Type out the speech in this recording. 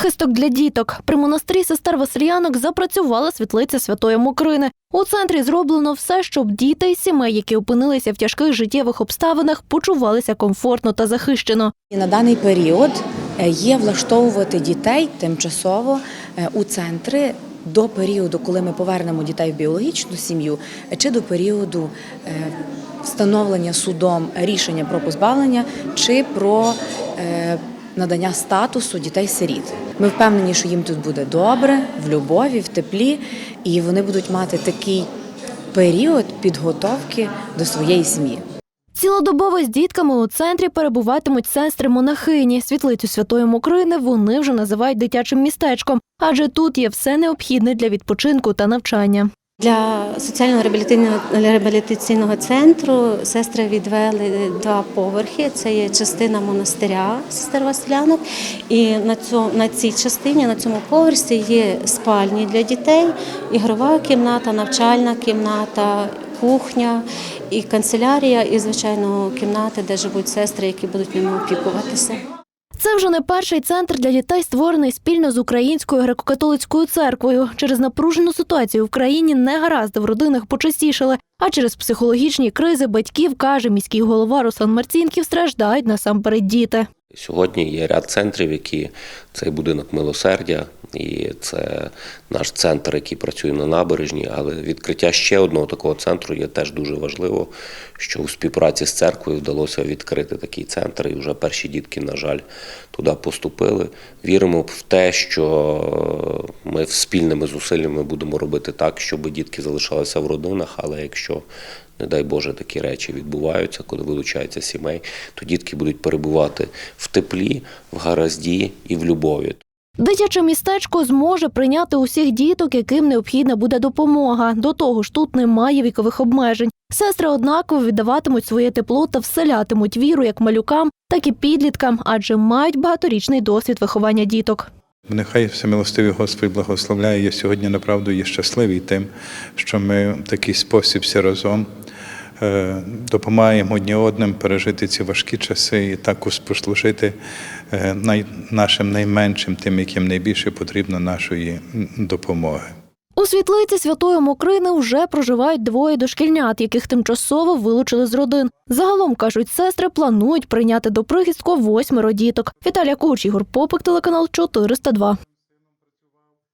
Прихисток для діток при монастирі сестер Васильянок запрацювала світлиця Святої Мокрини. У центрі зроблено все, щоб діти із сімей, які опинилися в тяжких життєвих обставинах, почувалися комфортно та захищено. І на даний період е, є влаштовувати дітей тимчасово е, у центри до періоду, коли ми повернемо дітей в біологічну сім'ю, чи до періоду е, встановлення судом рішення про позбавлення чи про надання статусу дітей-сиріт. Ми впевнені, що їм тут буде добре, в любові, в теплі, і вони будуть мати такий період підготовки до своєї сім'ї. Цілодобово з дітками у центрі перебуватимуть сестри монахині. Світлицю Святої Мокрини вони вже називають дитячим містечком, адже тут є все необхідне для відпочинку та навчання. Для соціально-реабілітаційного центру сестри відвели два поверхи. Це є частина монастиря сестер Василянок. І на цьому на цій частині, на цьому поверсі є спальні для дітей, ігрова кімната, навчальна кімната, кухня і канцелярія, і звичайно кімнати, де живуть сестри, які будуть ними опікуватися. Це вже не перший центр для дітей, створений спільно з Українською греко-католицькою церквою. Через напружену ситуацію в країні негаразди в родинах почастішали, а через психологічні кризи батьків каже міський голова Руслан Марцінків страждають насамперед діти. Сьогодні є ряд центрів, які цей будинок милосердя, і це наш центр, який працює на набережні. Але відкриття ще одного такого центру є теж дуже важливо, що у співпраці з церквою вдалося відкрити такий центр, і вже перші дітки, на жаль, туди поступили. Віримо в те, що ми спільними зусиллями будемо робити так, щоб дітки залишалися в родинах, але якщо не дай Боже, такі речі відбуваються, коли вилучаються сімей, то дітки будуть перебувати в теплі, в гаразді і в любові. Дитяче містечко зможе прийняти усіх діток, яким необхідна буде допомога. До того ж, тут немає вікових обмежень. Сестри однаково віддаватимуть своє тепло та вселятимуть віру як малюкам, так і підліткам, адже мають багаторічний досвід виховання діток. Нехай всемилостивий Господь благословляє. Я сьогодні направду є щасливий тим, що ми в такий спосіб всі разом допомагаємо одні одним пережити ці важкі часи і також послужити е, нашим найменшим, тим, яким найбільше потрібно нашої допомоги. У світлиці Святої Мокрини вже проживають двоє дошкільнят, яких тимчасово вилучили з родин. Загалом кажуть, сестри планують прийняти до прихистку восьмеро діток. Віталія Куч, Ігор Попик, телеканал 402.